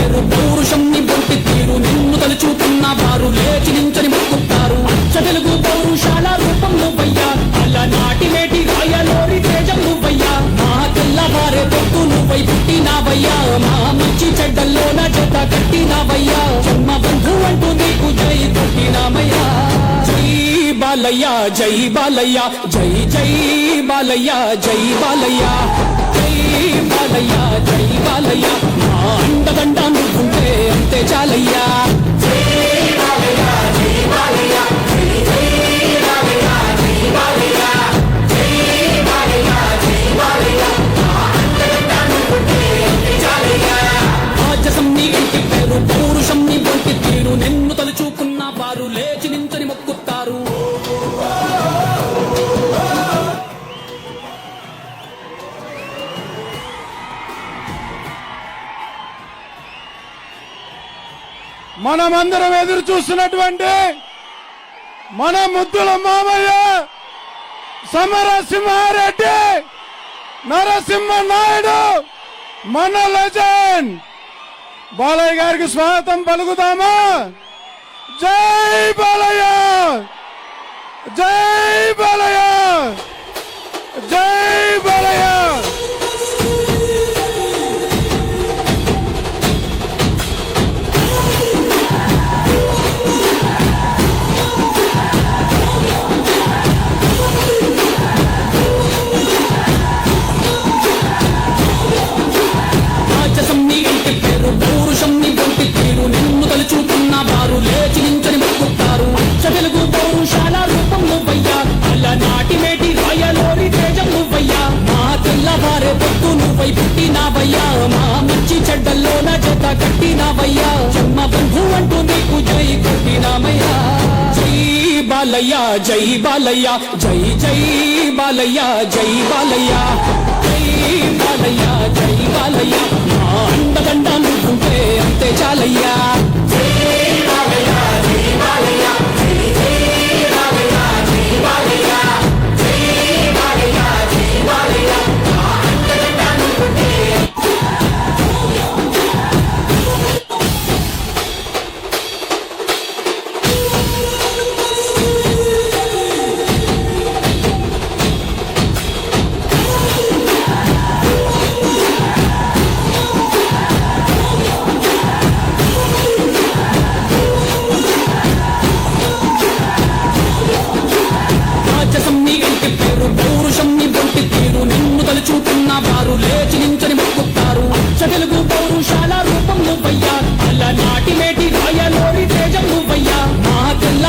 లేరు పౌరుషం ని బొట్టి తీరు. నిన్ను తలుచుతున్న వారు లేచి నించని మొక్కుతారు. అచ్చ తెలుగు పౌరుషాల రూపం నువ్వయ్యా. అలా నాటి మేటి రాయలోరి తేజం నువ్వయ్యా. మా తెల్లవారే పొట్టు నువ్వై పుట్టినావయ్యా. మా మంచి చెడ్డల్లోన జత కట్టినావయ్యా. జన్మ బంధు అంటూ నీకు జై కొట్టినామయ్యా బాలయ్య జై బాలయ్య జై జై బాలయ్య జై బాలయ్య. జై బాలయ్య జై బాలయ్య. అండదండ నువ్వుంటే అంతే చాలయ్యా. మనమందరం ఎదురు చూస్తున్నటువంటి మన ముద్దుల మామయ్య సమరసింహారెడ్డి నరసింహ నాయుడు మన లెజెండ్. బాలయ్య గారికి స్వాగతం పలుకుతామా? జై బాలయ్య! జై బాలయ్య జై బాలయ్య జై జై బాలయ్య జై బాలయ్య జై బాలయ్య.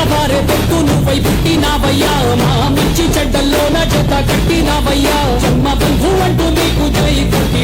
వారే పొత్తు నువ్వై పుట్టినావయ్యా. మా మంచి చెడ్డల్లో నా జత కట్టినావయ్యా. జన్మ బంధు అంటూ నీకు జై కొట్టి